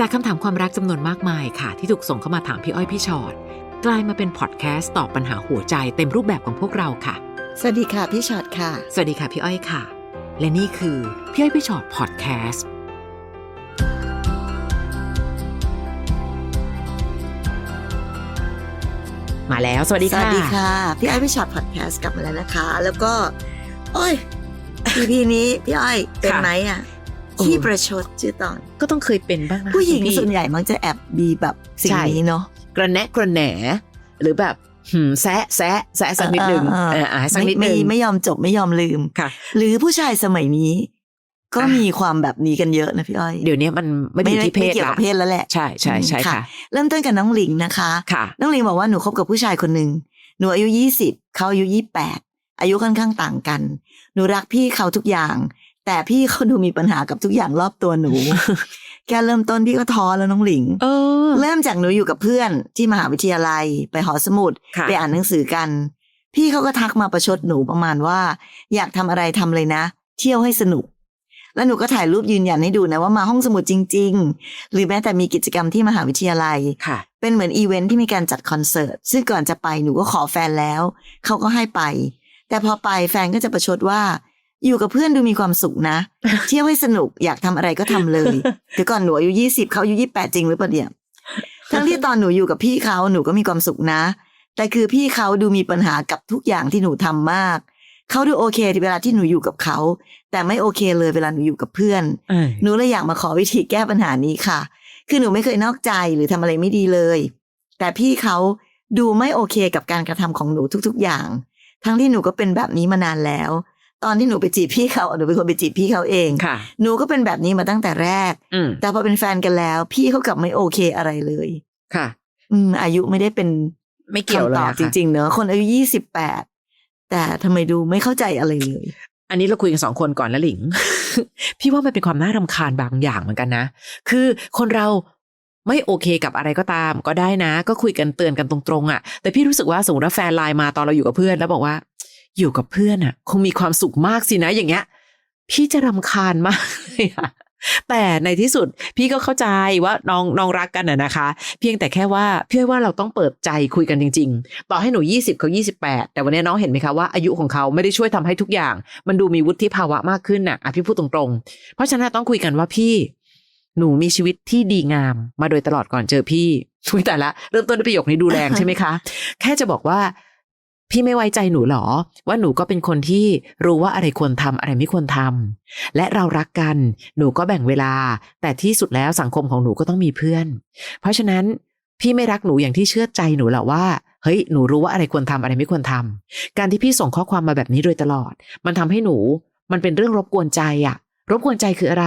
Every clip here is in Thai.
จากคำถามความรักจำนวนมากมายค่ะ ที่ถูกส่งเข้ามาถามพี่อ้อยพี่ชอ็อตกลายมาเป็นพอดแคสต์ตอบปัญหาหัวใจเต็มรูปแบบของพวกเราค่ะ สวัสดีค่ะพี่ชอตค่ะ สวัสดีค่ะพี่อ้อยค่ะ และนี่คือพี่อ้อยพี่ชอ็อตพอดแคสต์มาแล้ว สวัสดีสค่ะวัสดีค่ะ พี่อ้อยพี่ชอตพอดแคสต์กลับมาแล้วนะคะ แล้วก็ โอ้ย EP นี้พี่อ้อยเป็นไหมอะโอ้ ขี้ประชดชื่อตอน ก็ต้องเคยเป็นบ้างนะผู้หญิงคุณพี่ส่วนใหญ่มักจะแอบมีแบบสิ่งใช่นี้เนาะกระแนะกระแหนหรือแบบหืมแซะแซะแซะสักนิดหนึ่งเออเอเออออะให้สักนิดหไม่นึ่งไม่ไม่ยอมจบไม่ยอมลืมค่ะ หรือผู้ชายสมัยนี้ ก็อะมีความแบบนี้กันเยอะนะพี่อ้อย เดี๋ยวนี้มันไม่ได้อยู่ที่เพศไม่เกี่ยวละกับเพศแล้วแหละใช่ใช่ใช่ค่ะ เริ่มต้นกับน้องหลิงนะคะค่ะน้องลิงบอกว่าหนูคบกับผู้ชายคนหนึ่งหนูอายุยี่สิบเขาอายุยี่แปดอายุค่อนข้างต่างกัน หนูรักพี่เขาทุกอย่าง แต่พี่เขาดูมีปัญหากับทุกอย่างรอบตัวหนูแค่เริ่มต้นพี่ก็ท้อแล้วน้องหลิง เออ เริ่มจากหนูอยู่กับเพื่อนที่มหาวิทยาลัยไปหอสมุดค่ะไปอ่านหนังสือกัน พี่เขาก็ทักมาประชดหนูประมาณว่า อยากทำอะไรทำเลยนะ เที่ยวให้สนุก แล้วหนูก็ถ่ายรูปยืนยันให้ดูนะว่ามาห้องสมุดจริง ๆ หรือแม้แต่มีกิจกรรมที่มหาวิทยาลัยค่ะ เป็นเหมือนอีเวนท์ที่มีการจัดคอนเสิร์ตซึ่งก่อนจะไปหนูก็ขอแฟนแล้วเขาก็ให้ไป แต่พอไปแฟนก็จะประชดว่า อยู่กับเพื่อนดูมีความสุขนะ เที่ยวให้สนุกอยากทำอะไรก็ทำเลยเดี๋ยวก่อนหนูอายุยี่สิบเขาอายุยี่แปดจริงหรือเปล่าเนี่ยทั้งที่ตอนหนูอยู่กับพี่เขาหนูก็มีความสุขนะ แต่คือพี่เขาดูมีปัญหากับทุกอย่างที่หนูทำมากเขาดูโอเคที่เวลาที่หนูอยู่กับเขา แต่ไม่โอเคเลยเวลาหนูอยู่กับเพื่อนเออหนูเลยอยากมาขอวิธีแก้ปัญหานี้ค่ะ คือหนูไม่เคยนอกใจหรือทำอะไรไม่ดีเลย แต่พี่เขาดูไม่โอเคกับการกระทำของหนูทุก ๆ อย่าง ทั้งที่หนูก็เป็นแบบนี้มานานแล้ว ตอนที่หนูไปจีบพี่เขาหนูเป็นคนไปจีบพี่เขาเองค่ะ หนูก็เป็นแบบนี้มาตั้งแต่แรก อืมแต่พอเป็นแฟนกันแล้ว พี่เขากลับไม่โอเคอะไรเลย ค่ะ อืม อายุไม่ได้เป็นไม่เกี่ยวเลยคำตอบอะจค่ะริง ๆ เนอะคนอายุยี่สิบแปดแต่ทำไมดูไม่เข้าใจอะไรเลย อันนี้เราคุยกันสองคนก่อนแล้วหลิง พี่ว่ามันเป็นความน่ารำคาญบางอย่างเหมือนกันนะ คือคนเราไม่โอเคกับอะไรก็ตาม ก็ได้นะ ก็คุยกันเตือนกันตรงๆอะ่ะ แต่พี่รู้สึกว่าสมมติว่าแฟนไลน์มาตอนเราอยู่กับเพื่อนแล้วบอกว่า อยู่กับเพื่อนอะ่ะ คงมีความสุขมากสินะอย่างเงี้ย พี่จะรำคาญมากเลยอะแต่ในที่สุดพี่ก็เข้าใจว่าน้องน้องรักกันอะนะคะ เพียงแต่แค่ว่าพี่ว่าเราต้องเปิดใจคุยกันจริง ๆ ต่อให้หนู 20เขา28 แต่วันนี้น้องเห็นไหมคะว่าอายุของเขาไม่ได้ช่วยทำให้ทุกอย่าง มันดูมีวุฒิภาวะมากขึ้นน่ะอะพี่พูดตรงๆ เพราะฉะนั้นต้องคุยกันว่าพี่ หนูมีชีวิตที่ดีงามมาโดยตลอดก่อนเจอพี่ทุยแต่ละเริ่มต้นด้วยประโยคนี้ดูแรงใช่ไหมคะ แค่จะบอกว่า พี่ไม่ไว้ใจหนูหรอ ว่าหนูก็เป็นคนที่รู้ว่าอะไรควรทำอะไรไม่ควรทำและเรารักกัน หนูก็แบ่งเวลา แต่ที่สุดแล้วสังคมของหนูก็ต้องมีเพื่อน เพราะฉะนั้นพี่ไม่รักหนูอย่างที่เชื่อใจหนูหรอว่าเฮ้ยหนูรู้ว่าอะไรควรทำอะไรไม่ควรทำการที่พี่ส่งข้อความมาแบบนี้โดยตลอด มันทำให้หนู มันเป็นเรื่องรบกวนใจอะรบกวนใจคืออะไร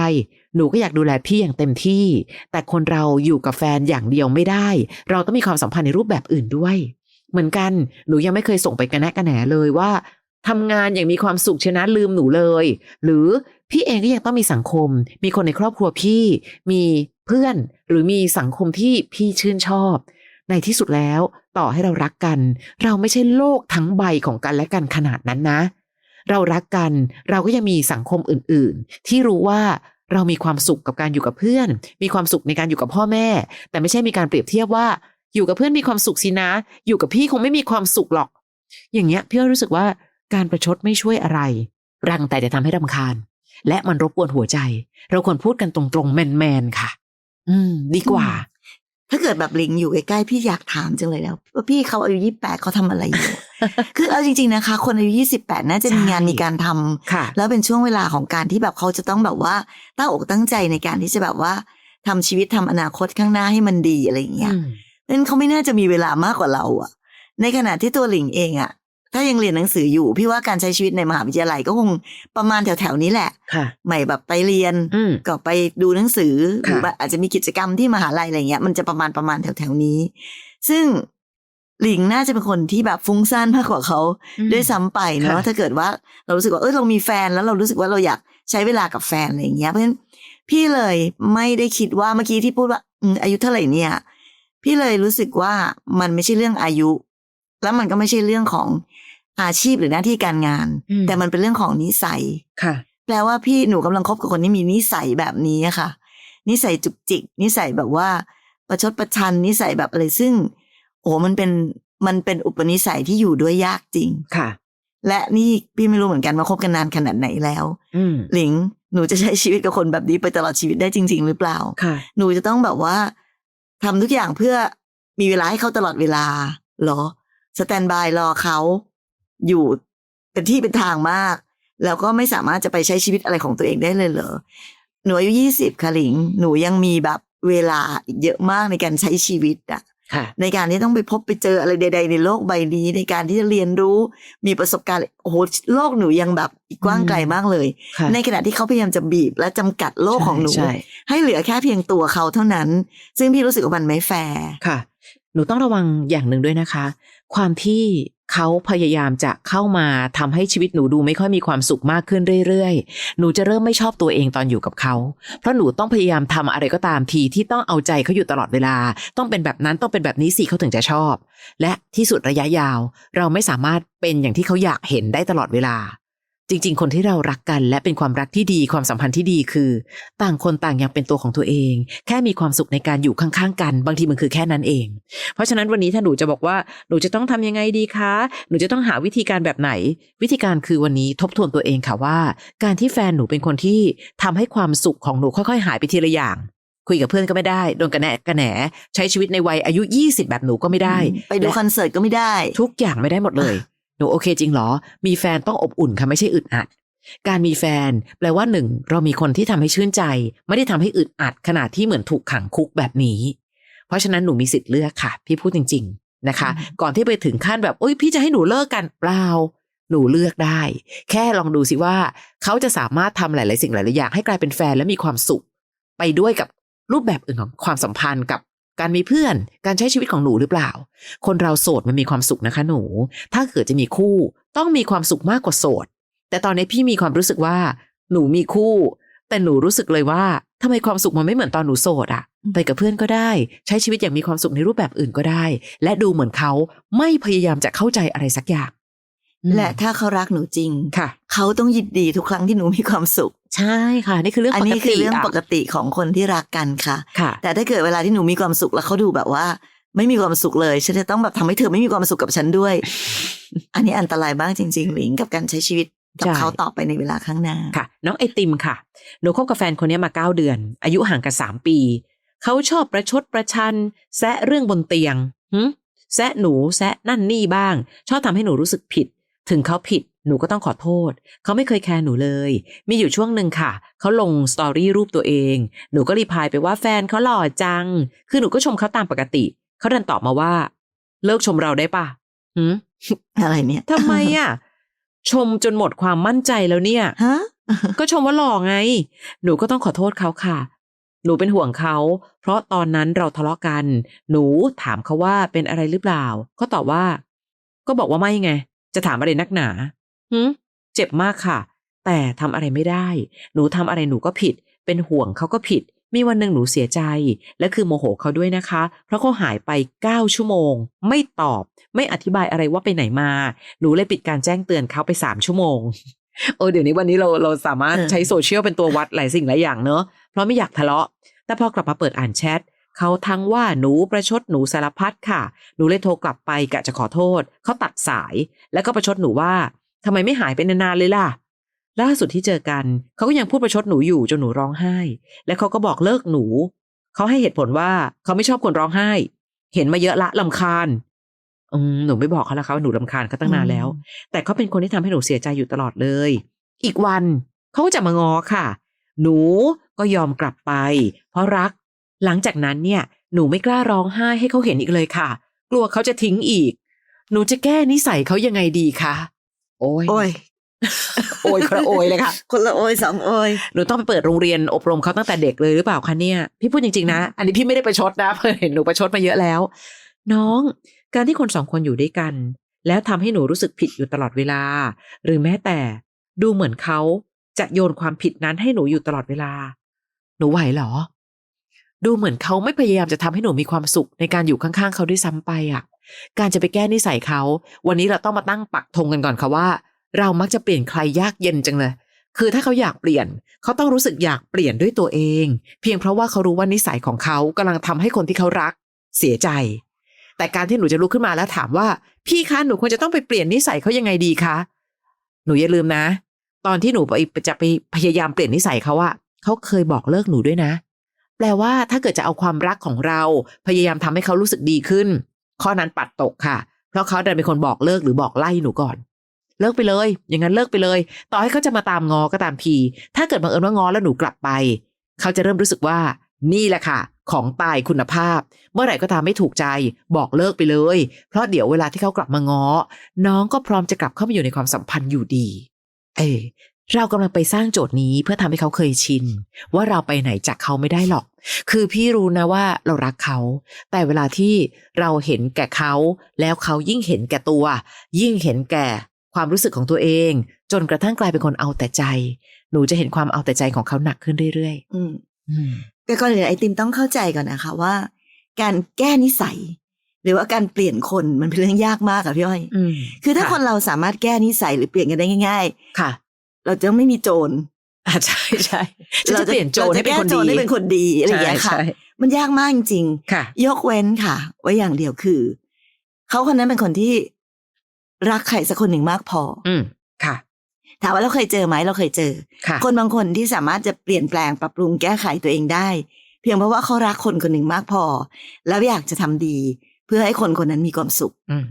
หนูก็อยากดูแลพี่อย่างเต็มที่ แต่คนเราอยู่กับแฟนอย่างเดียวไม่ได้ เราต้องมีความสัมพันธ์ในรูปแบบอื่นด้วย เหมือนกัน หนูยังไม่เคยส่งไปกระแนะกระแหนเลยว่าทำงานอย่างมีความสุขชนะลืมหนูเลย หรือพี่เองก็ยังต้องมีสังคม มีคนในครอบครัวพี่ มีเพื่อน หรือมีสังคมที่พี่ชื่นชอบ ในที่สุดแล้วต่อให้เรารักกัน เราไม่ใช่โลกทั้งใบของกันและกันขนาดนั้นนะ เรารักกันเราก็ยังมีสังคมอื่นๆ ที่รู้ว่าเรามีความสุขกับการอยู่กับเพื่อน มีความสุขในการอยู่กับพ่อแม่ แต่ไม่ใช่มีการเปรียบเทียบว่า อยู่กับเพื่อนมีความสุขสินะ อยู่กับพี่คงไม่มีความสุขหรอก อย่างเงี้ยพี่ก็รู้สึกว่าการประชดไม่ช่วยอะไร รังแต่จะทำให้รำคาญ และมันรบกวนหัวใจ เราควรพูดกันตรงๆแมนๆค่ะ อืม ดีกว่า ถ้าเกิดแบบลิงอยู่ใกล้ๆพี่อยากถามจังเลยแล้วว่าพี่เขาอายุยี่แปดเขาทำอะไรอยู่ คือเอาจริง ๆนะคะ คนอายุยี่สิบแปดน่าจะมีงานใช่มีการทำค่ะแล้วเป็นช่วงเวลาของการที่แบบเขาจะต้องแบบว่าตั้งอกตั้งใจในการที่จะแบบว่าทำชีวิตทำอนาคตข้างหน้าให้มันดีอะไรอย่างเงี้ยอืม นั้นเขาไม่น่าจะมีเวลามากกว่าเราอะในขณะที่ตัวหลิงเองอะถ้ายังเรียนหนังสืออยู่ พี่ว่าการใช้ชีวิตในมหาวิทยาลัยก็คงประมาณแถวๆนี้แหละค่ะใหม่แบบไปเรียนอืมก็ไปดูหนังสือหค่ะรือว่าอาจจะมีกิจกรรมที่มหาลัยอะไรเงี้ย มันจะประมาณประมาณแถวๆนี้ ซึ่งหลิงน่าจะเป็นคนที่แบบฟุ้งซ่านมากกว่าเขาอืมด้วยซ้ำไปเนาะค่ะถ้าเกิดว่าเรารู้สึกว่าเออเรามีแฟนแล้วเรารู้สึกว่าเราอยากใช้เวลากับแฟนอะไรอย่างเงี้ยเพราะฉะนั้นพี่เลยไม่ได้คิดว่าเมื่อกี้ที่พูดว่าอืมอายุเท่าไหร่เนี่ย พี่เลยรู้สึกว่ามันไม่ใช่เรื่องอายุ แล้วมันก็ไม่ใช่เรื่องของอาชีพหรือหน้าที่การงานอืมแต่มันเป็นเรื่องของนิสัยค่ะ แปลว่าพี่หนูกำลังคบกับคนที่มีนิสัยแบบนี้อะค่ะ นิสัยจุกจิก นิสัยแบบว่า ประชดประชันนิสัยแบบอะไรซึ่ง โอ้มันเป็นมันเป็นอุปนิสัยที่อยู่ด้วยยากจริงค่ะ และนี่พี่ไม่รู้เหมือนกันว่าคบกันนานขนาดไหนแล้วอืมหลิงหนูจะใช้ชีวิตกับคนแบบนี้ไปตลอดชีวิตได้จริง ๆ หรือเปล่าค่ะหนูจะต้องแบบว่า ทำทุกอย่างเพื่อมีเวลาให้เขาตลอดเวลาเหรอ สแตนบายรอเขาอยู่เป็นที่เป็นทางมาก แล้วก็ไม่สามารถจะไปใช้ชีวิตอะไรของตัวเองได้เลยเหรอ หนูอายุยี่สิบค่ะหลิง หนูยังมีแบบเวลาเยอะมากในการใช้ชีวิตอะ ค่ะ ในการที่ต้องไปพบไปเจออะไรใด ๆ ในโลกใบนี้ ในการที่จะเรียนรู้มีประสบการณ์โอ้โหโลกหนูยังแบบอีกกว้างไกลมากเลยค่ะในขณะที่เขาพยายามจะบีบและจำกัดโลกของหนูใช่ให้เหลือแค่เพียงตัวเขาเท่านั้น ซึ่งพี่รู้สึกว่ามันไม่แฟร์ค่ะ หนูต้องระวังอย่างหนึ่งด้วยนะคะ ความที่เขาพยายามจะเข้ามาทำให้ชีวิตหนูดูไม่ค่อยมีความสุขมากขึ้นเรื่อยๆ หนูจะเริ่มไม่ชอบตัวเองตอนอยู่กับเขา เพราะหนูต้องพยายามทำอะไรก็ตามทีที่ต้องเอาใจเขาอยู่ตลอดเวลา ต้องเป็นแบบนั้นต้องเป็นแบบนี้สิเขาถึงจะชอบ และที่สุดระยะยาว เราไม่สามารถเป็นอย่างที่เขาอยากเห็นได้ตลอดเวลา จริง ๆ คนที่เรารักกันและเป็นความรักที่ดีความสัมพันธ์ที่ดีคือ ต่างคนต่างยังเป็นตัวของตัวเอง แค่มีความสุขในการอยู่ข้างๆกัน บางทีมันคือแค่นั้นเอง เพราะฉะนั้นวันนี้ถ้าหนูจะบอกว่าหนูจะต้องทำยังไงดีคะ หนูจะต้องหาวิธีการแบบไหน วิธีการคือวันนี้ทบทวนตัวเองค่ะว่า การที่แฟนหนูเป็นคนที่ทำให้ความสุขของหนูค่อยๆ หายไปทีละอย่างคุยกับเพื่อนก็ไม่ได้โดนกระแหนกระแหนใช้ชีวิตในวัยอายุ 20 แบบหนูก็ไม่ได้ ไปดูและคอนเสิร์ตก็ไม่ได้ ทุกอย่างไม่ได้หมดเลย หนูโอเคจริงเหรอ มีแฟนต้องอบอุ่นค่ะไม่ใช่อึดอัด การมีแฟนแปลว่าหนึ่งเรามีคนที่ทำให้ชื่นใจ ไม่ได้ทำให้อึดอัดขนาดที่เหมือนถูกขังคุกแบบนี้ เพราะฉะนั้นหนูมีสิทธิ์เลือกค่ะ พี่พูดจริง ๆนะคะอืมก่อนที่ไปถึงขั้นแบบโอ้ยพี่จะให้หนูเลิกกันเปล่าหนูเลือกได้ แค่ลองดูสิว่า เขาจะสามารถทำหลาย ๆ สิ่งหลาย ๆ อย่างให้กลายเป็นแฟนและมีความสุข ไปด้วยกับรูปแบบอื่นของความสัมพันธ์กับ การมีเพื่อน การใช้ชีวิตของหนูหรือเปล่า คนเราโสดมันมีความสุขนะคะ หนู ถ้าเกิดจะมีคู่ ต้องมีความสุขมากกว่าโสด แต่ตอนนี้พี่มีความรู้สึกว่า หนูมีคู่ แต่หนูรู้สึกเลยว่าทำไมความสุขมันไม่เหมือนตอนหนูโสดอะไปกับเพื่อนก็ได้ ใช้ชีวิตอย่างมีความสุขในรูปแบบอื่นก็ได้ และดูเหมือนเขาไม่พยายามจะเข้าใจอะไรสักอย่างอืม และถ้าเขารักหนูจริงค่ะ เขาต้องยินดีทุกครั้งที่หนูมีความสุข ใช่ค่ะ นี่คือเรื่องอันปกนี้คืติอเรื่องะปกติของคนที่รักกันค่ะค่ะ แต่ถ้าเกิดเวลาที่หนูมีความสุขแล้วเขาดูแบบว่า ไม่มีความสุขเลยฉันจะต้องแบบทำให้เธอไม่มีความสุขกับฉันด้วย อันนี้อันตรายบ้างจริงๆหลิงกับการใช้ชีวิตกับใช่เขาต่อไปในเวลาข้างหน้าค่ะ น้องไอติมค่ะหนูคบกับแฟนคนนี้มาเก้าเดือน อายุห่างกันสามปี เขาชอบประชดประชัน แซะเรื่องบนเตียงหึแซะหนูแซะนั่นนี่บ้าง ชอบทำให้หนูรู้สึกผิด ถึงเขาผิดหนูก็ต้องขอโทษ เขาไม่เคยแคร์หนูเลย มีอยู่ช่วงหนึ่งค่ะ เขาลงสตอรี่รูปตัวเอง หนูก็รีพลายไปว่าแฟนเขาหล่อจัง คือหนูก็ชมเขาตามปกติ เขาดันตอบมาว่า เลิกชมเราได้ปะหึอะไรเนี่ยทำไมอะ ชมจนหมดความมั่นใจแล้วเนี่ย ฮะ ก็ชมว่าหล่อไง หนูก็ต้องขอโทษเขาค่ะ หนูเป็นห่วงเขา เพราะตอนนั้นเราทะเลาะกัน หนูถามเขาว่าเป็นอะไรหรือเปล่าก็ตอบว่า ก็บอกว่าไม่ไง จะถามอะไรนักหนาหืเจ็บมากค่ะ แต่ทำอะไรไม่ได้ หนูทำอะไรหนูก็ผิด เป็นห่วงเขาก็ผิด มีวันหนึ่งหนูเสียใจ และคือโมโหเขาด้วยนะคะ เพราะเขาหายไปเก้าชั่วโมง ไม่ตอบ ไม่อธิบายอะไรว่าไปไหนมา หนูเลยปิดการแจ้งเตือนเขาไปสามชั่วโมงเออเดี๋ยวนี้วันนี้เราเราสามารถเออใช้โซเชียลเป็นตัววัดหลายสิ่งหลายอย่างเนอะเพราะไม่อยากทะเลาะ แต่พอกลับมาเปิดอ่านแชท เขาทั้งว่าหนูประชดหนูสารพัดค่ะ หนูเลยโทรกลับไปกะจะขอโทษ เขาตัดสาย แล้วก็ประชดหนูว่าทำไมไม่หายไปนานๆเลยล่ะ ล่าสุดที่เจอกัน เขาก็ยังพูดประชดหนูอยู่จนหนูร้องไห้ และเขาก็บอกเลิกหนู เขาให้เหตุผลว่าเขาไม่ชอบคนร้องไห้ เห็นมาเยอะละลำคาญอืมหนูไม่บอกเขาแล้วเขาหนูลำคาญเขาตั้งนานแล้ว แต่เขาเป็นคนที่ทำให้หนูเสียใจอยู่ตลอดเลย อีกวันเขาก็จะมางอค่ะ หนูก็ยอมกลับไป เพราะรัก หลังจากนั้นเนี่ยหนูไม่กล้าร้องไห้ให้เขาเห็นอีกเลยค่ะ กลัวเขาจะทิ้งอีก หนูจะแก้นิสัยเขายังไงดีคะโอ้ยโอ้ยโอยคนละโอยเลยค่ะคนละโอยสองโอยหนูต้องไปเปิดโรงเรียนอบรมเขาตั้งแต่เด็กเลยหรือเปล่าคะเนี่ยพี่พูดจริงๆนะ อันนี้พี่ไม่ได้ประชดนะเพราะเห็นหนูประชดมาเยอะแล้ว น้อง การที่คนสองคนอยู่ด้วยกัน แล้วทำให้หนูรู้สึกผิดอยู่ตลอดเวลา หรือแม้แต่ดูเหมือนเขาจะโยนความผิดนั้นให้หนูอยู่ตลอดเวลา หนูไหวเหรอ ดูเหมือนเขาไม่พยายามจะทำให้หนูมีความสุขในการอยู่ข้างๆ เขาด้วยซ้ำไปอะ การจะไปแก้นิสัยเขา วันนี้เราต้องมาตั้งปักธงกันก่อนค่ะว่า เรามักจะเปลี่ยนใครยากเย็นจังเลย คือถ้าเขาอยากเปลี่ยน เขาต้องรู้สึกอยากเปลี่ยนด้วยตัวเอง เพียงเพราะว่าเขารู้ว่านิสัยของเขากำลังทำให้คนที่เขารัก เสียใจ แต่การที่หนูจะลุกขึ้นมาแล้วถามว่า พี่คะหนูควรจะต้องไปเปลี่ยนนิสัยเขายังไงดีคะหนูอย่าลืมนะ ตอนที่หนูไปจะไปพยายามเปลี่ยนนิสัยเขาอะเขาเคยบอกเลิกหนูด้วยนะ แปลว่าถ้าเกิดจะเอาความรักของเรา พยายามทำให้เขารู้สึกดีขึ้น ข้อนั้นปัดตกค่ะ เพราะเขาดันเป็นคนบอกเลิกหรือบอกไล่หนูก่อน เลิกไปเลย อย่างนั้นเลิกไปเลย ต่อให้เขาจะมาตามงอก็ตามที ถ้าเกิดบังเอิญว่างอแล้วหนูกลับไป เขาจะเริ่มรู้สึกว่า นี่แหละค่ะ ของตายคุณภาพ เมื่อไหร่ก็ตามไม่ถูกใจ บอกเลิกไปเลย เพราะเดี๋ยวเวลาที่เขากลับมางอ น้องก็พร้อมจะกลับเข้ามาอยู่ในความสัมพันธ์อยู่ดี เออ เรากำลังไปสร้างโจทย์นี้เพื่อทำให้เขาเคยชิน ว่าเราไปไหนจากเขาไม่ได้หรอก คือพี่รู้นะว่าเรารักเขา แต่เวลาที่เราเห็นแก่เขา แล้วเขายิ่งเห็นแก่ตัว ยิ่งเห็นแก่ความรู้สึกของตัวเอง จนกระทั่งกลายเป็นคนเอาแต่ใจ หนูจะเห็นความเอาแต่ใจของเขาหนักขึ้นเรื่อยอืมๆอืมแต่ก่อนอื่นไอติมต้องเข้าใจก่อนนะคะว่า การแก้นิสัย หรือว่าการเปลี่ยนคนมันเป็นเรื่องยากมากอะพี่อ้อยอืมคือถ้าค่ะคนเราสามารถแก้นิสัยหรือเปลี่ยนกันได้ง่ายค่ะๆ เราจะไม่มีโจรอ่าใช่ใช่ฉันจะเปลี่ยนโจรให้เป็นคนราจะแก้โจดีรให้เป็นคนดีอะไรอย่างเงี้ยค่ะใช่ใช่มันยากมากจริงค่ะๆยกเว้นค่ะ ไว้อย่างเดียวคือ เขาคนนั้นเป็นคนที่รักใครสักคนหนึ่งมากพอ อืมค่ะ ถามว่าเราเคยเจอไหมเราเคยเจอค่ะคนบางคนที่สามารถจะเปลี่ยนแปลงปรับปรุงแก้ไขตัวเองได้ เพียงเพราะว่าเขารักคนคนหนึ่งมากพอ แล้วอยากจะทำดี เพื่อให้คนคนนั้นมีความสุขอืม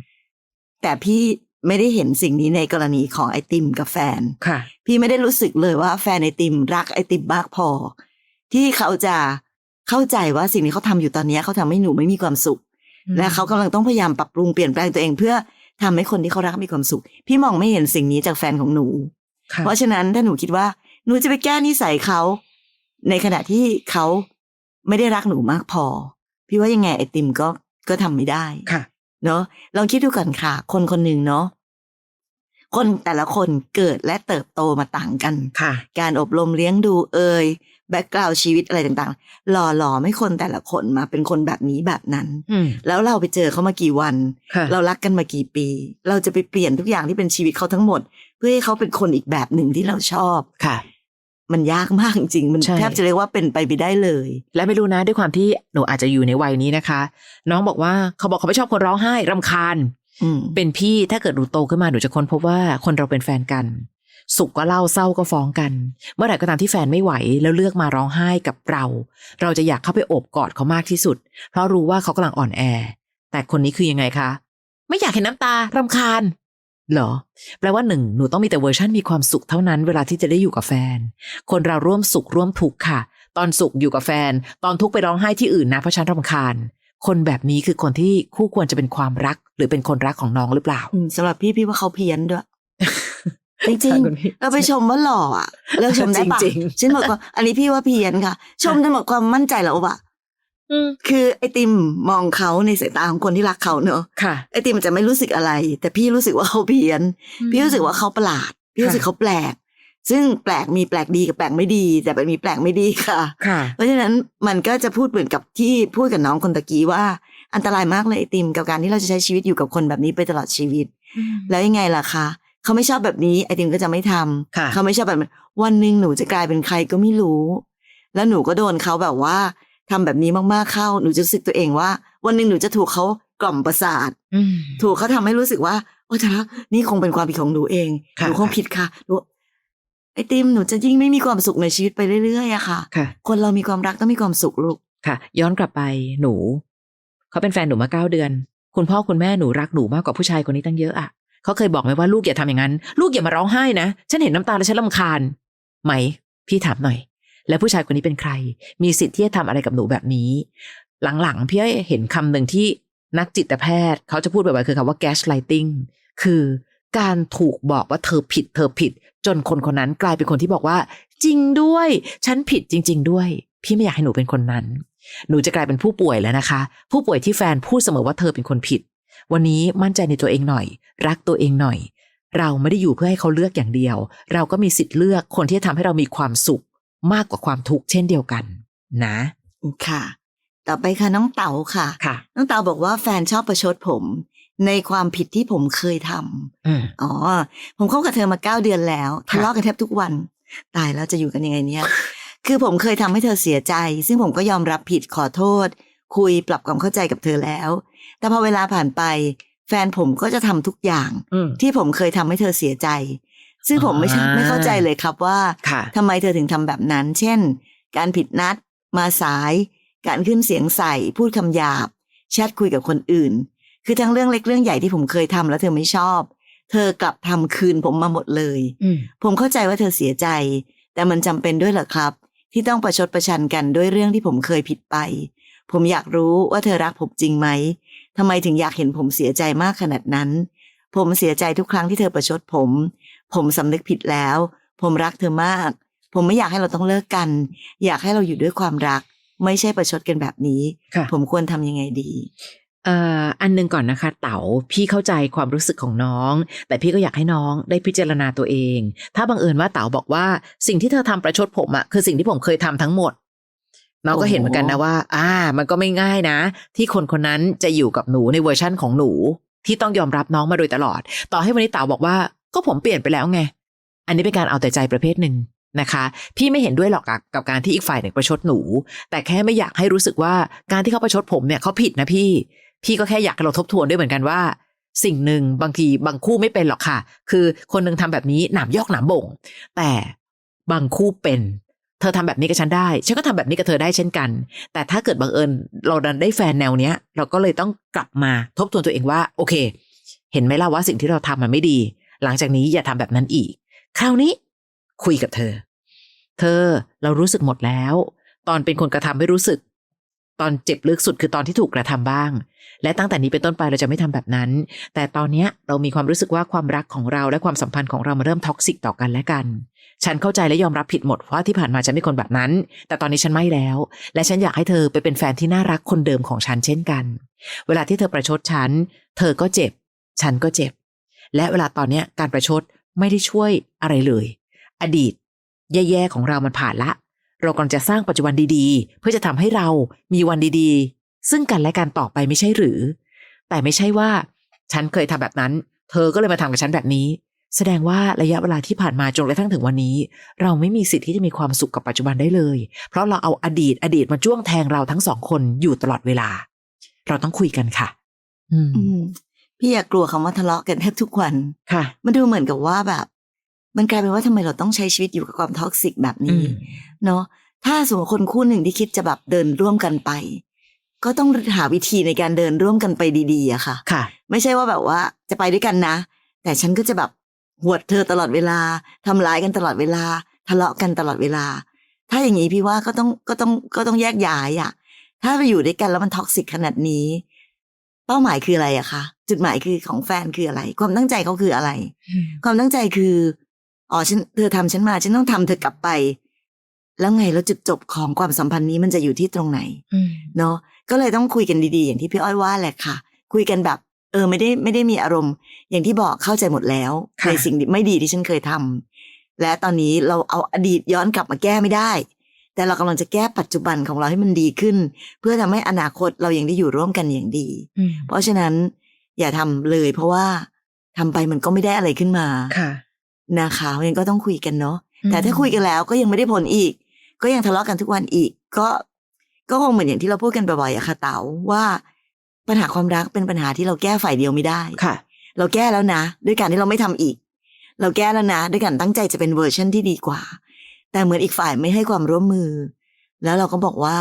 แต่พี่ ไม่ได้เห็นสิ่งนี้ในกรณีของไอติมกับแฟนค่ะ พี่ไม่ได้รู้สึกเลยว่าแฟนไอติมรักไอติมมากพอ ที่เขาจะเข้าใจว่าสิ่งที่เขาทำอยู่ตอนนี้เขาทำให้หนูไม่มีความสุข และเขากำลังต้องพยายามปรับปรุงเปลี่ยนแปลงตัวเองเพื่อทำให้คนที่เขารักมีความสุข พี่มองไม่เห็นสิ่งนี้จากแฟนของหนูค่ะเพราะฉะนั้นถ้าหนูคิดว่าหนูจะไปแก้นิสัยเขาในขณะที่เขาไม่ได้รักหนูมากพอ พี่ว่ายังไงไอติมก็ก็ทำไม่ได้ค่ะ เนาะลองคิดดูก่อนค่ะ คนคนหนึ่งเนาะคนแต่ละคนเกิดและเติบโตมาต่างกันค่ะ การอบรมเลี้ยงดูเอ่ยแบ็กกราวชีวิตอะไรต่างๆ หล่อหลอไม่คนแต่ละคนมาเป็นคนแบบนี้แบบนั้นอืมแล้วเราไปเจอเขามากี่วันค่ะเรารักกันมากี่ปี เราจะไปเปลี่ยนทุกอย่างที่เป็นชีวิตเขาทั้งหมด เพื่อให้เขาเป็นคนอีกแบบหนึ่งที่เราชอบค่ะ มันยากมากจริงๆมันใช่แทบจะเรียกว่าเป็นไปไม่ได้เลย และไม่รู้นะด้วยความที่หนูอาจจะอยู่ในวัยนี้นะคะ น้องบอกว่าเขาบอกเขาไม่ชอบคนร้องไห้รำคาญอืมเป็นพี่ถ้าเกิดหนูโตขึ้นมาหนูจะค้นพบว่าคนเราเป็นแฟนกัน สุขก็เล่าเศร้าก็ฟ้องกัน เมื่อไหร่ก็ตามที่แฟนไม่ไหว แล้วเลือกมาร้องไห้กับเรา เราจะอยากเข้าไปโอบกอดเขามากที่สุด เพราะรู้ว่าเขากำลังอ่อนแอ แต่คนนี้คือยังไงคะ ไม่อยากเห็นน้ำตารำคาญเหรอ แปลว่าหนึ่งหนูต้องมีแต่เวอร์ชันมีความสุขเท่านั้นเวลาที่จะได้อยู่กับแฟน คนเราร่วมสุขร่วมทุกข์ค่ะ ตอนสุขอยู่กับแฟน ตอนทุกข์ไปร้องไห้ที่อื่นนะเพราะฉันรำคาญ คนแบบนี้คือคนที่คู่ควรจะเป็นความรัก หรือเป็นคนรักของน้องหรือเปล่าอืมสำหรับพี่พี่ว่าเขาเพี้ยนด้วยจริงใช่คุณพี่ๆเราไปชมว่าหล่ออะเลิกชมได้ปะจริงๆฉันบอกว่าอันนี้พี่ว่าเพี้ยนค่ะ ชมจนหมดความมั่นใจแล้วว่ะอืม คือไอติมมองเขาในสายตาของคนที่รักเขาเนอะค่ะ ไอติมมันจะไม่รู้สึกอะไร แต่พี่รู้สึกว่าเขาเพี้ยน พี่รู้สึกว่าเขาประหลาด พี่รู้สึกเขาแปลก ซึ่งแปลกมีแปลกดีกับแปลกไม่ดี แต่มันมีแปลกไม่ดีค่ะค่ะ เพราะฉะนั้นมันก็จะพูดเหมือนกับที่พูดกับน้องคนตะกี้ว่าอันตรายมากเลยไอติมกับการที่เราจะใช้ชีวิตอยู่กับคนแบบนี้ไปตลอดชีวิต แล้วยังไงล่ะคะเขาไม่ชอบแบบนี้ไอติมก็จะไม่ทำค่ะเขาไม่ชอบแบบนั้นวันหนึ่งหนูจะกลายเป็นใครก็ไม่รู้ แล้วหนูก็โดนเขาแบบว่า ทำแบบนี้มากๆเข้าหนูจะรู้สึกตัวเองว่า วันหนึ่งหนูจะถูกเขากล่อมประสาทอืมถูกเขาทำให้รู้สึกว่าโอ้แต่ละนี่คงเป็นความผิดของหนูเองค่ะหนูคงผิดค่ะหนูไอติมหนูจะยิ่งไม่มีความสุขในชีวิตไปเรื่อยๆอะค่ะค่ะ คนเรามีความรักต้องมีความสุขลูกค่ะ ย้อนกลับไปหนู เขาเป็นแฟนหนูมาเก้าเดือน คุณพ่อคุณแม่หนูรักหนูมากกว่าผู้ชายคนนี้ตั้งเยอะอะเขาเคยบอกไหมว่าลูกอย่าทำอย่างนั้น ลูกอย่ามาร้องไห้นะ ฉันเห็นน้ำตาแล้วฉันรำคาญไหม พี่ถามหน่อย แล้วผู้ชายคนนี้เป็นใคร มีสิทธิ์ที่จะทำอะไรกับหนูแบบนี้ หลังๆพี่เห็นคำหนึ่งที่นักจิตแพทย์ เขาจะพูดบ่อยๆคือคำว่า gaslighting คือการถูกบอกว่าเธอผิด เธอผิด จนคนคนนั้นกลายเป็นคนที่บอกว่า จริงด้วย ฉันผิดจริง ๆ ด้วย พี่ไม่อยากให้หนูเป็นคนนั้น หนูจะกลายเป็นผู้ป่วยแล้วนะคะ ผู้ป่วยที่แฟนพูดเสมอว่าเธอเป็นคนผิด วันนี้มั่นใจในตัวเองหน่อย รักตัวเองหน่อย เราไม่ได้อยู่เพื่อให้เขาเลือกอย่างเดียว เราก็มีสิทธิ์เลือกคนที่จะทำให้เรามีความสุข มากกว่าความทุกข์เช่นเดียวกัน นะ ค่ะ ต่อไปค่ะน้องเต๋าค่ะ ค่ะ น้องเต๋าบอกว่าแฟนชอบประชดผม ในความผิดที่ผมเคยทำอืมอ๋อ ผมคบกับเธอมาเก้าเดือนแล้วค่ะทะเลาะกันแทบทุกวัน ตายแล้วจะอยู่กันยังไงเนี่ย คือผมเคยทำให้เธอเสียใจ ซึ่งผมก็ยอมรับผิดขอโทษ คุยปรับความเข้าใจกับเธอแล้ว แต่พอเวลาผ่านไป แฟนผมก็จะทำทุกอย่างอืมที่ผมเคยทำให้เธอเสียใจ ซึ่งผมไม่ใช่อ่าไม่เข้าใจเลยครับว่าค่ะทำไมเธอถึงทำแบบนั้น เช่น การผิดนัด มาสาย การขึ้นเสียงใส่ พูดคำหยาบ แชทคุยกับคนอื่น คือทั้งเรื่องเล็กเรื่องใหญ่ที่ผมเคยทำแล้วเธอไม่ชอบ เธอกลับทำคืนผมมาหมดเลยอืมผมเข้าใจว่าเธอเสียใจ แต่มันจำเป็นด้วยเหรอครับ ที่ต้องประชดประชันกันด้วยเรื่องที่ผมเคยผิดไป ผมอยากรู้ว่าเธอรักผมจริงไหมทำไมถึงอยากเห็นผมเสียใจมากขนาดนั้น ผมเสียใจทุกครั้งที่เธอประชดผม ผมสำนึกผิดแล้ว ผมรักเธอมาก ผมไม่อยากให้เราต้องเลิกกัน อยากให้เราอยู่ด้วยความรัก ไม่ใช่ประชดกันแบบนี้ค่ะผมควรทำยังไงดีเอ่ออันหนึงก่อนนะคะ เต๋าพี่เข้าใจความรู้สึกของน้อง แต่พี่ก็อยากให้น้องได้พิจารณาตัวเอง ถ้าบังเอิญว่าเต๋าบอกว่าสิ่งที่เธอทำประชดผมอะคือสิ่งที่ผมเคยทำทั้งหมดน้องก็เห็นเหมือนกันนะว่า อ่า มันก็ไม่ง่ายนะ ที่คนคนนั้นจะอยู่กับหนูในเวอร์ชั่นของหนู ที่ต้องยอมรับน้องมาโดยตลอด ต่อให้วันนี้เต๋าบอกว่า ก็ผมเปลี่ยนไปแล้วไง อันนี้เป็นการเอาแต่ใจประเภทหนึ่งนะคะ พี่ไม่เห็นด้วยหรอกกับการที่อีกฝ่ายหนึ่งประชดหนู แต่แค่ไม่อยากให้รู้สึกว่าการที่เขาประชดผมเนี่ยเขาผิดนะพี่ พี่ก็แค่อยากให้เราทบทวนด้วยเหมือนกันว่า สิ่งหนึ่งบางทีบางคู่ไม่เป็นหรอกค่ะ คือคนหนึ่งทำแบบนี้หนามยอกหนามบ่ง แต่บางคู่เป็นเธอทำแบบนี้กับฉันได้ ฉันก็ทำแบบนี้กับเธอได้เช่นกัน แต่ถ้าเกิดบังเอิญเราดันได้แฟนแนวเนี้ย เราก็เลยต้องกลับมาทบทวนตัวเองว่า โอเค เห็นไหมล่ะว่าสิ่งที่เราทำมันไม่ดี หลังจากนี้อย่าทำแบบนั้นอีก คราวนี้ คุยกับเธอ เธอเรารู้สึกหมดแล้ว ตอนเป็นคนกระทำไม่รู้สึก ตอนเจ็บลึกสุดคือตอนที่ถูกกระทำบ้าง และตั้งแต่นี้เป็นต้นไปเราจะไม่ทำแบบนั้น แต่ตอนเนี้ยเรามีความรู้สึกว่าความรักของเราและความสัมพันธ์ของเรามาเริ่มท็อกซิกต่อกันและกัน ฉันเข้าใจและยอมรับผิดหมดว่าที่ผ่านมาฉันเป็นคนแบบนั้น แต่ตอนนี้ฉันไม่แล้ว และฉันอยากให้เธอไปเป็นแฟนที่น่ารักคนเดิมของฉันเช่นกัน เวลาที่เธอประชดฉัน เธอก็เจ็บ ฉันก็เจ็บ และเวลาตอนเนี้ยการประชดไม่ได้ช่วยอะไรเลย อดีต แย่ๆของเรามันผ่านละ เรากำลังจะสร้างปัจจุบันดีๆ เพื่อจะทำให้เรามีวันดีๆ ซึ่งกันและกันต่อไปไม่ใช่หรือ แต่ไม่ใช่ว่า ฉันเคยทำแบบนั้น เธอก็เลยมาทำกับฉันแบบนี้ แสดงว่าระยะเวลาที่ผ่านมาจนกระทั่งถึงวันนี้ เราไม่มีสิทธิ์ที่จะมีความสุขกับปัจจุบันได้เลย เพราะเราเอาอดีตอดีตมาจ้วงแทงเราทั้งสองคนอยู่ตลอดเวลา เราต้องคุยกันค่ะ อืม พี่อยากกลัวคำว่าทะเลาะกันแทบทุกวันค่ะ มันดูเหมือนกับว่าแบบ มันกลายเป็นว่าทำไมเราต้องใช้ชีวิตอยู่กับความท็อกซิกแบบอืนี้มเนาะถ้าสมมติคนคู่หนึ่งที่คิดจะแบบเดินร่วมกันไป ก็ต้องหาวิธีในการเดินร่วมกันไปดีๆอะค่ะ ค่ะ ไม่ใช่ว่าแบบว่าจะไปด้วยกันนะ แต่ฉันก็จะแบบหวดเธอตลอดเวลาทำร้ายกันตลอดเวลา ทะเลาะกันตลอดเวลา ถ้าอย่างนี้พี่ว่าก็ต้องก็ต้องก็ต้องแยกย้ายอะถ้าไปอยู่ด้วยกันแล้วมันท็อกซิกขนาดนี้ เป้าหมายคืออะไรอะคะจุดหมายคือของแฟนคืออะไร ความตั้งใจเขาคืออะไร ความตั้งใจคืออ๋อฉันเธอทำฉันมาฉันต้องทำเธอกลับไป แล้วไงแล้วจุดจบของความสัมพันธ์นี้มันจะอยู่ที่ตรงไหนอืมเนาะก็เลยต้องคุยกันดีๆ อย่างที่พี่อ้อยว่าแหละค่ะ คุยกันแบบ เออไม่ได้ไม่ได้มีอารมณ์ อย่างที่บอกเข้าใจหมดแล้วค่ะในสิ่งที่ไม่ดีที่ฉันเคยทำและตอนนี้เราเอาอดีตย้อนกลับมาแก้ไม่ได้ แต่เรากำลังจะแก้ปัจจุบันของเราให้มันดีขึ้น เพื่อทำให้อนาคตเรายังได้อยู่ร่วมกันอย่างดีอืมเพราะฉะนั้นอย่าทำเลย เพราะว่าทำไปมันก็ไม่ได้อะไรขึ้นมาค่ะนะคะเพราะฉะนั้นก็ต้องคุยกันเนาะอืมแต่ถ้าคุยกันแล้วก็ยังไม่ได้ผลอีก ก็ยังทะเลาะกันทุกวันอีก ก็ก็คงเหมือนอย่างที่เราพูดกันบ่อยๆอะค่ะเต๋าว่าปัญหาความรักเป็นปัญหาที่เราแก้ฝ่ายเดียวไม่ได้ค่ะ เราแก้แล้วนะ ด้วยการที่เราไม่ทำอีก เราแก้แล้วนะ ด้วยการตั้งใจจะเป็นเวอร์ชันที่ดีกว่า แต่เหมือนอีกฝ่ายไม่ให้ความร่วมมือ แล้วเราก็บอกว่า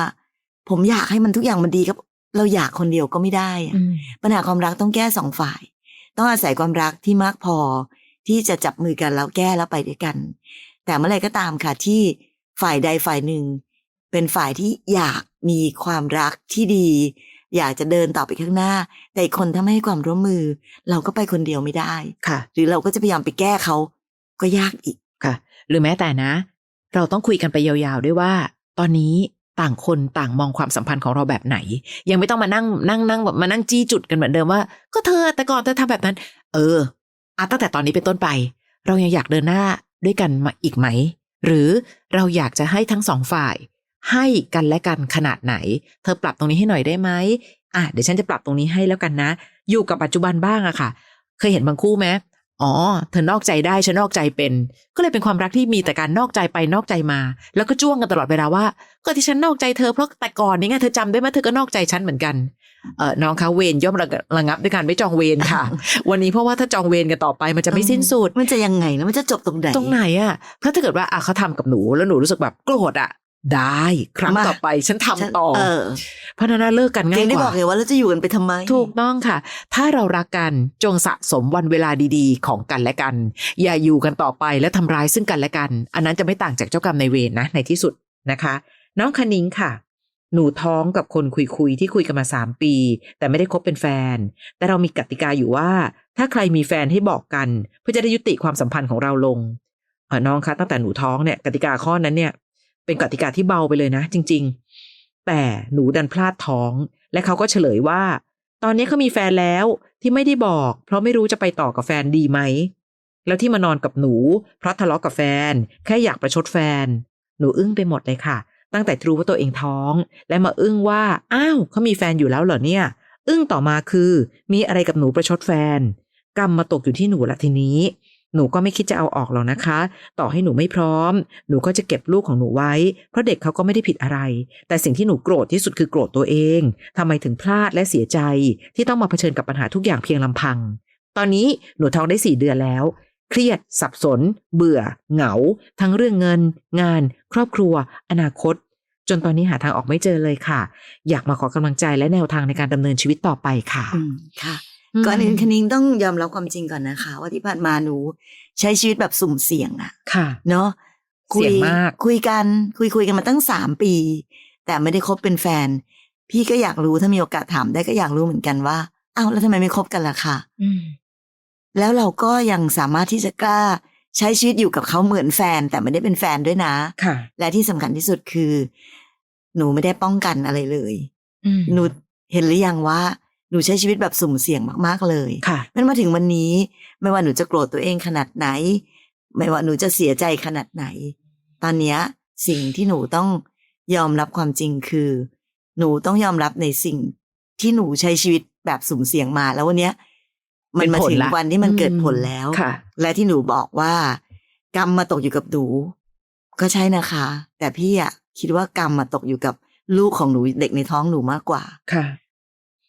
ผมอยากให้มันทุกอย่างมันดีกับ เราอยากคนเดียวก็ไม่ได้อะอืมปัญหาความรักต้องแก้สองฝ่าย ต้องอาศัยความรักที่มากพอ ที่จะจับมือกันแล้วแก้แล้วไปด้วยกัน แต่เมื่อไหรก็ตามค่ะที่ฝ่ายใดฝ่ายหนึ่ง เป็นฝ่ายที่อยากมีความรักที่ดี อยากจะเดินต่อไปข้างหน้า แต่อีกคนถ้าไม่ให้ความร่วมมือ เราก็ไปคนเดียวไม่ได้ค่ะ หรือเราก็จะพยายามไปแก้เขาก็ยากอีกค่ะ หรือแม้แต่นะ เราต้องคุยกันไปยาวๆด้วยว่า ตอนนี้ต่างคนต่างมองความสัมพันธ์ของเราแบบไหน ยังไม่ต้องมานั่งนั่งนั่งแบบมานั่งจี้จุดกันเหมือนเดิมว่า ก็เธอแต่ก่อนเธอทำแบบนั้น เอออะตั้งแต่ตอนนี้เป็นต้นไป เรายังอยากเดินหน้าด้วยกันมาอีกไหม หรือเราอยากจะให้ทั้งสองฝ่าย ให้กันและกันขนาดไหน เธอปรับตรงนี้ให้หน่อยได้ไหมอะเดี๋ยวฉันจะปรับตรงนี้ให้แล้วกันนะ อยู่กับปัจจุบันบ้างอะค่ะ เคยเห็นบางคู่ไหม อ๋อ เธอนอกใจได้ฉันนอกใจเป็น ก็เลยเป็นความรักที่มีแต่การนอกใจไปนอกใจมา แล้วก็จ้วงกันตลอดเวลาว่า ก็ที่ฉันนอกใจเธอเพราะแต่ก่อนนี่ไงเธอจำได้ไหมเธอก็นอกใจฉันเหมือนกันเออน้องคะเวรย่อมระระงับด้วยการไม่จองเวรค่ะ วันนี้เพราะว่าถ้าจองเวรกันต่อไปมันจะไม่สิ้นสุด มันจะยังไงแล้วมันจะจบตรงไหนตรงไหนอะเพราะถ้าเกิดว่าอะเขาทำกับหนูแล้วหนูรู้สึกแบบโกรธอะ ได้ ครั้งมาต่อไปฉันทำฉันต่อเออเพราะฉะนั้นเลิกกันเกง่ายงได้กบอว่ากเลยว่าเราจะอยู่กันไปทำไม ถูกต้องค่ะ ถ้าเรารักกันจงสะสมวันเวลาดีๆ ของกันและกัน อย่าอยู่กันต่อไปและทำร้ายซึ่งกันและกัน อันนั้นจะไม่ต่างจากเจ้ากรรมในายเวรนะ ในที่สุดนะคะ น้องคณิงค่ะ หนูท้องกับคนคุยๆที่คุยกันมาสามปี แต่ไม่ได้คบเป็นแฟน แต่เรามีกติกาอยู่ว่า ถ้าใครมีแฟนให้บอกกัน เพื่อจะได้ยุติความสัมพันธ์ของเราลงเอ่อน้องคะตั้งแต่หนูท้องเนี่ยกติกาข้อนั้นเนี่ย เป็นกติกาที่เบาไปเลยนะ จริง ๆ แต่หนูดันพลาดท้อง และเขาก็เฉลยว่า ตอนนี้เขามีแฟนแล้วที่ไม่ได้บอก เพราะไม่รู้จะไปต่อกับแฟนดีไหม แล้วที่มานอนกับหนู เพราะทะเลาะกับแฟน แค่อยากประชดแฟน หนูอึ้งไปหมดเลยค่ะ ตั้งแต่รู้ว่าตัวเองท้อง และมาอึ้งว่าอ้าวเขามีแฟนอยู่แล้วเหรอเนี่ย อึ้งต่อมาคือ มีอะไรกับหนูประชดแฟนกรรมมาตกอยู่ที่หนูละทีนี้ หนูก็ไม่คิดจะเอาออกหรอกนะคะ ต่อให้หนูไม่พร้อม หนูก็จะเก็บลูกของหนูไว้ เพราะเด็กเขาก็ไม่ได้ผิดอะไร แต่สิ่งที่หนูโกรธที่สุดคือโกรธตัวเองทำไมถึงพลาดและเสียใจ ที่ต้องมาเผชิญกับปัญหาทุกอย่างเพียงลำพัง ตอนนี้หนูท้องได้สี่เดือนแล้ว เครียด สับสน เบื่อ เหงา ทั้งเรื่องเงิน งาน ครอบครัว อนาคต จนตอนนี้หาทางออกไม่เจอเลยค่ะ อยากมาขอกำลังใจและแนวทางในการดำเนินชีวิตต่อไปค่ะค่ะ ก่อนอื่นคณิงต้องยอมรับความจริงก่อนนะคะ ว่าที่ผ่านมาหนูใช้ชีวิตแบบสุ่มเสี่ยงอะค่ะ เนาะเสี่ยงมากคุยกัน คุยคุยกันมาตั้งสามปี แต่ไม่ได้คบเป็นแฟน พี่ก็อยากรู้ถ้ามีโอกาสถามได้ก็อยากรู้เหมือนกันว่าอ้าวแล้วทำไมไม่คบกันล่ะคะอืมแล้วเราก็ยังสามารถที่จะกล้าใช้ชีวิตอยู่กับเขาเหมือนแฟน แต่ไม่ได้เป็นแฟนด้วยนะค่ะ และที่สำคัญที่สุดคือ หนูไม่ได้ป้องกันอะไรเลยอืมหนูเห็นหรือยังว่า หนูใช้ชีวิตแบบสุ่มเสี่ยงมากๆเลยค่ะมันมาถึงวันนี้ ไม่ว่าหนูจะโกรธตัวเองขนาดไหน ไม่ว่าหนูจะเสียใจขนาดไหน ตอนเนี้ยสิ่งที่หนูต้องยอมรับความจริงคือ หนูต้องยอมรับในสิ่งที่หนูใช้ชีวิตแบบสุ่มเสี่ยงมาแล้ววันเนี้ยมันมาถึงวันที่มันเกิดผลแล้วค่ะ และที่หนูบอกว่า กรรมมาตกอยู่กับหนู ก็ใช่นะคะ แต่พี่อะคิดว่ากรรมมาตกอยู่กับลูกของหนูเด็กในท้องหนูมากกว่าค่ะ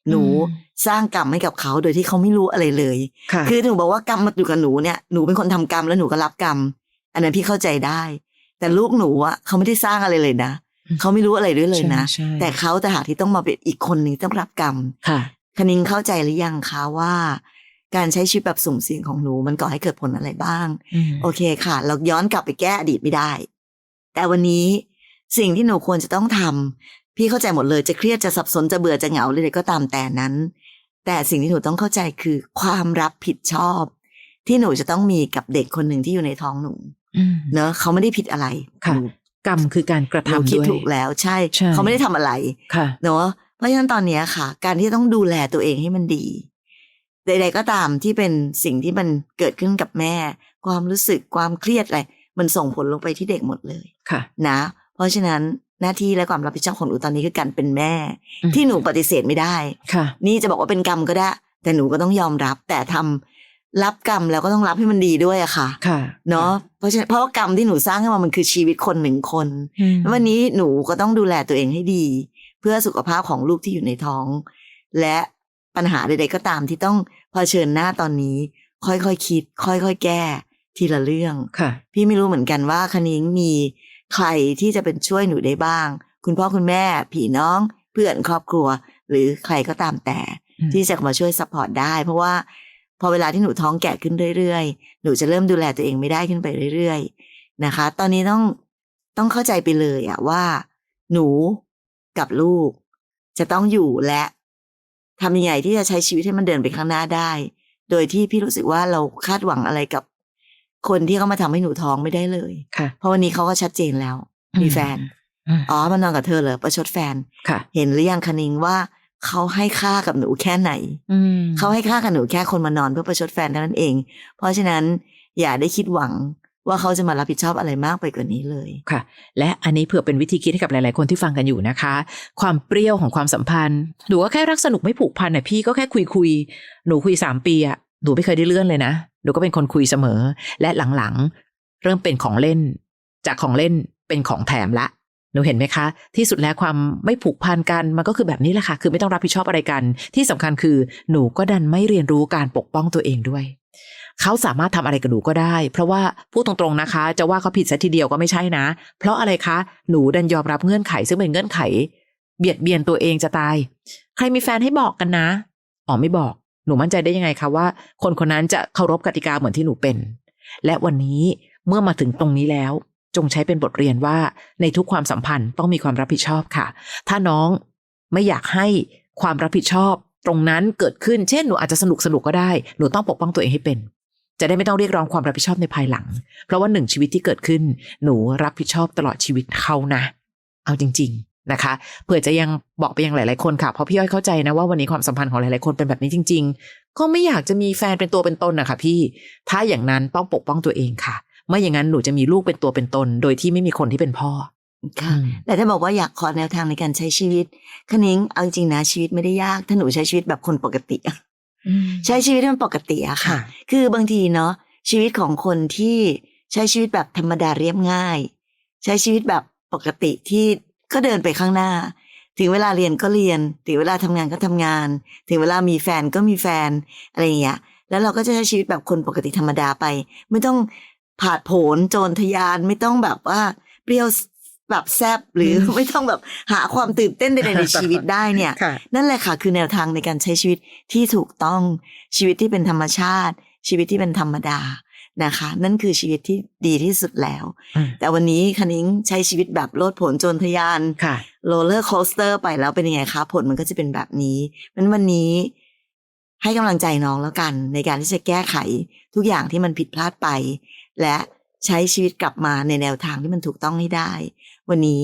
หนูอืมสร้างกรรมให้กับเขาโดยที่เขาไม่รู้อะไรเลยค่ะคือหนูบอกว่ากรรมมาอยู่กับหนูเนี่ยหนูเป็นคนทำกรรมแล้วหนูก็รับกรรม อันนั้นพี่เข้าใจได้ แต่ลูกหนูอะเขาไม่ได้สร้างอะไรเลยนะอืมเขาไม่รู้อะไรด้วยเลยนะใช่ใช่แต่เขาแต่หากที่ต้องมาเป็นอีกคนหนึ่งต้องรับกรรมค่ะคณิงเข้าใจหรือยังคะว่า การใช้ชีวิตแบบสุ่มเสี่ยงของหนูมันก่อให้เกิดผลอะไรบ้างอืมโอเคค่ะ เราย้อนกลับไปแก้อดีตไม่ได้ แต่วันนี้สิ่งที่หนูควรจะต้องทำพี่เข้าใจหมดเลยจะเครียดจะสับสนจะเบื่อจะเหงาเลยก็ตามแต่นั้น แต่สิ่งที่หนูต้องเข้าใจคือความรับผิดชอบ ที่หนูจะต้องมีกับเด็กคนหนึ่งที่อยู่ในท้องหนูอืมเนอะเขาไม่ได้ผิดอะไรค่ะหนูกรรมคือการกระหนูทำคิดด้วยถูกแล้วใช่ใช่ เขาไม่ได้ทำอะไรค่ะเนอะเพราะฉะนั้นตอนเนี้ยค่ะ การที่ต้องดูแลตัวเองให้มันดี ใด ๆ ก็ตามที่เป็นสิ่งที่มันเกิดขึ้นกับแม่ ความรู้สึกความเครียดอะไรมันส่งผลลงไปที่เด็กหมดเลยค่ะ นะ เพราะฉะนั้น หน้าที่และความรับผิดชอบของหนูตอนนี้คือการเป็นแม่อืมที่หนูปฏิเสธไม่ได้ค่ะ นี่จะบอกว่าเป็นกรรมก็ได้ แต่หนูก็ต้องยอมรับ แต่ทำรับกรรมแล้วก็ต้องรับให้มันดีด้วยอะค่ะ ค่ะเนาะเพราะฉะนั้นเพราะว่ากรรมที่หนูสร้างขึ้นมามันคือชีวิตคนหนึ่งคนอืมวันนี้หนูก็ต้องดูแลตัวเองให้ดี เพื่อสุขภาพของลูกที่อยู่ในท้อง และปัญหาใดๆก็ตามที่ต้องเผชิญหน้าตอนนี้ ค่อยๆคคิด ค่อยๆแก้ ทีละเรื่องค่ะ พี่ไม่รู้เหมือนกันว่าคณิ้งมี ใครที่จะเป็นช่วยหนูได้บ้าง คุณพ่อคุณแม่พี่น้องเพื่อนครอบครัว หรือใครก็ตามแต่อืมที่จะมาช่วยซัพพอร์ตได้ เพราะว่าพอเวลาที่หนูท้องแก่ขึ้นเรื่อยๆ หนูจะเริ่มดูแลตัวเองไม่ได้ขึ้นไปเรื่อย ๆ นะคะ ตอนนี้ต้องต้องเข้าใจไปเลยอะว่า หนูกับลูก จะต้องอยู่และทำยังไงที่จะใช้ชีวิตให้มันเดินไปข้างหน้าได้ โดยที่พี่รู้สึกว่าเราคาดหวังอะไรกับ คนที่เขามาทำให้หนูท้องไม่ได้เลยค่ะเพราะวันนี้เขาก็ชัดเจนแล้ว มีแฟนอืมอ๋อ มันนอนกับเธอเหรอประชดแฟนค่ะเห็นหรือยังคณิงว่าเขาให้ค่ากับหนูแค่ไหนอืมเขาให้ค่ากับหนูแค่คนมานอนเพื่อประชดแฟนเท่านั้นเอง เพราะฉะนั้นอย่าได้คิดหวังว่าเขาจะมารับผิดชอบอะไรมากไปกว่านี้เลยค่ะ และอันนี้เผื่อเป็นวิธีคิดให้กับหลาย ๆ คนที่ฟังกันอยู่นะคะ ความเปรี้ยวของความสัมพันธ์หนูก็แค่รักสนุกไม่ผูกพันอะพี่ก็แค่คุยคุยๆหนูคุยสามปีอะหนูไม่เคยได้เลื่อนเลยนะ หนูก็เป็นคนคุยเสมอ และหลังๆ เริ่มเป็นของเล่น จากของเล่นเป็นของแถมละ หนูเห็นไหมคะ ที่สุดแล้วความไม่ผูกพันกันมันก็คือแบบนี้แหละค่ะ คือไม่ต้องรับผิดชอบอะไรกัน ที่สำคัญคือ หนูก็ดันไม่เรียนรู้การปกป้องตัวเองด้วย เขาสามารถทำอะไรกับหนูก็ได้ เพราะว่าพูดตรงๆนะคะ จะว่าเขาผิดซะทีเดียวก็ไม่ใช่นะ เพราะอะไรคะ หนูดันยอมรับเงื่อนไข ซึ่งเป็นเงื่อนไข เบียดเบียนตัวเองจะตาย ใครมีแฟนให้บอกกันนะอ๋อไม่บอก หนูมั่นใจได้ยังไงคะว่า คนคนนั้นจะเคารพกติกาเหมือนที่หนูเป็น และวันนี้เมื่อมาถึงตรงนี้แล้ว จงใช้เป็นบทเรียนว่าในทุกความสัมพันธ์ต้องมีความรับผิดชอบค่ะ ถ้าน้องไม่อยากให้ความรับผิดชอบ ตรงนั้นเกิดขึ้น เช่นหนูอาจจะสนุกสนุกก็ได้ หนูต้องปกป้องตัวเองให้เป็น จะได้ไม่ต้องเรียกร้องความรับผิดชอบในภายหลัง เพราะว่าหนึ่งชีวิตที่เกิดขึ้น หนูรับผิดชอบตลอดชีวิตเขานะ เอาจริง ๆ นะคะเผื่อจะยังบอกไปยังหลาย ๆ คนค่ะ เพราะพี่อ้อยเข้าใจนะว่าวันนี้ความสัมพันธ์ของหลาย ๆ คนเป็นแบบนี้จริง ๆ ก็ไม่อยากจะมีแฟนเป็นตัวเป็นตนนะคะพี่ ถ้าอย่างนั้นต้องปกป้องตัวเองค่ะ ไม่อย่างนั้นหนูจะมีลูกเป็นตัวเป็นตน โดยที่ไม่มีคนที่เป็นพ่อค่ะอืมแต่ถ้าบอกว่าอยากขอแนวทางในการใช้ชีวิตคณิ้งเอาจริงๆนะชีวิตไม่ได้ยากถ้าหนูใช้ชีวิตแบบคนปกติอะใช้ชีวิตให้มันปกติอะค่ะค่ะ คือบางทีเนาะชีวิตของคนที่ใช้ชีวิตแบบธรรมดาเรียบง่าย ใช้ชีวิตแบบปกติที่ ก็เดินไปข้างหน้า ถึงเวลาเรียนก็เรียน ถึงเวลาทำงานก็ทำงาน ถึงเวลามีแฟนก็มีแฟนอะไรอย่างเงี้ยแล้วเราก็จะใช้ชีวิตแบบคนปกติธรรมดาไป ไม่ต้องผาดโผนโจรทยานไม่ต้องแบบว่าเปรี้ยวแบบแซบหรืออืมไม่ต้องแบบหาความตื่นเต้นใดๆในชีวิตได้เนี่ยค่ะนั่นแหละค่ะคือแนวทางในการใช้ชีวิตที่ถูกต้องชีวิตที่เป็นธรรมชาติ ชีวิตที่เป็นธรรมดา นะคะ นั่นคือชีวิตที่ดีที่สุดแล้วอืมแต่วันนี้คณิ้งใช้ชีวิตแบบโลดโผนโจรทยานค่ะโรลเลอร์โคสเตอร์ไปแล้วเป็นยังไงคะผลมันก็จะเป็นแบบนี้มันวันนี้ให้กำลังใจน้องแล้วกัน ในการที่จะแก้ไขทุกอย่างที่มันผิดพลาดไป และใช้ชีวิตกลับมาในแนวทางที่มันถูกต้องให้ได้ วันนี้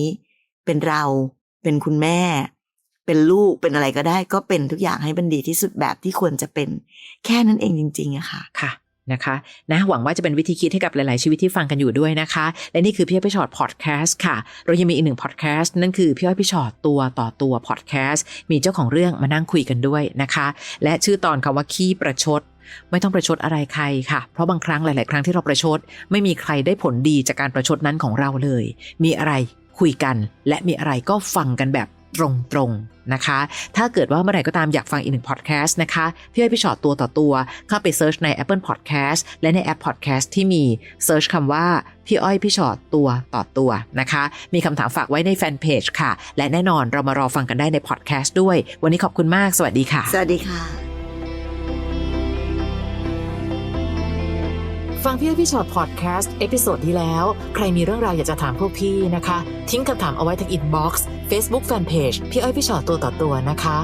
เป็นเราเป็นคุณแม่ เป็นลูกเป็นอะไรก็ได้ ก็เป็นทุกอย่างให้มันดีที่สุดแบบที่ควรจะเป็น แค่นั้นเองจริงๆอะค่ะค่ะ นะคะนะหวังว่าจะเป็นวิธีคิดให้กับหลาย ๆ ชีวิตที่ฟังกันอยู่ด้วยนะคะ และนี่คือพี่อ้อยพี่ชอตพอดแคสต์ค่ะ เรายังมีอีกหนึ่งพอดแคสต์นั่นคือพี่อ้อยพี่ชอตตัวต่อตัวพอดแคสต์มีเจ้าของเรื่องมานั่งคุยกันด้วยนะคะ และชื่อตอนคำว่าขี้ประชด ไม่ต้องประชดอะไรใครค่ะ เพราะบางครั้งหลาย ๆ ครั้งที่เราประชด ไม่มีใครได้ผลดีจากการประชดนั้นของเราเลย มีอะไรคุยกัน และมีอะไรก็ฟังกันแบบ ตรงๆนะคะ ถ้าเกิดว่าเมื่อไหร่ก็ตามอยากฟังอีกหนึ่งพอดแคสต์นะคะพี่อ้อยพี่ชอตตัวต่อตัว เข้าไปเซิร์ชใน Apple Podcast และในแอป Podcast ที่มีเซิร์ชคำว่าพี่อ้อยพี่ชอตตัวต่อตัวนะคะ มีคำถามฝากไว้ในแฟนเพจค่ะ และแน่นอนเรามารอฟังกันได้ในพอดแคสต์ด้วย วันนี้ขอบคุณมาก สวัสดีค่ะ สวัสดีค่ะ ฟังพี่อ้พี่ชอตพอดแคสต์เอพิโซดที่แล้ว ใครมีเรื่องราวอยากจะถามพวกพี่นะคะ ทิ้งคำถามเอาไว้ทางอินบ็อกซ์เฟซบุ๊กแฟนเพจพี่อ้อยพี่ชอตตัวต่อตัวนะคะ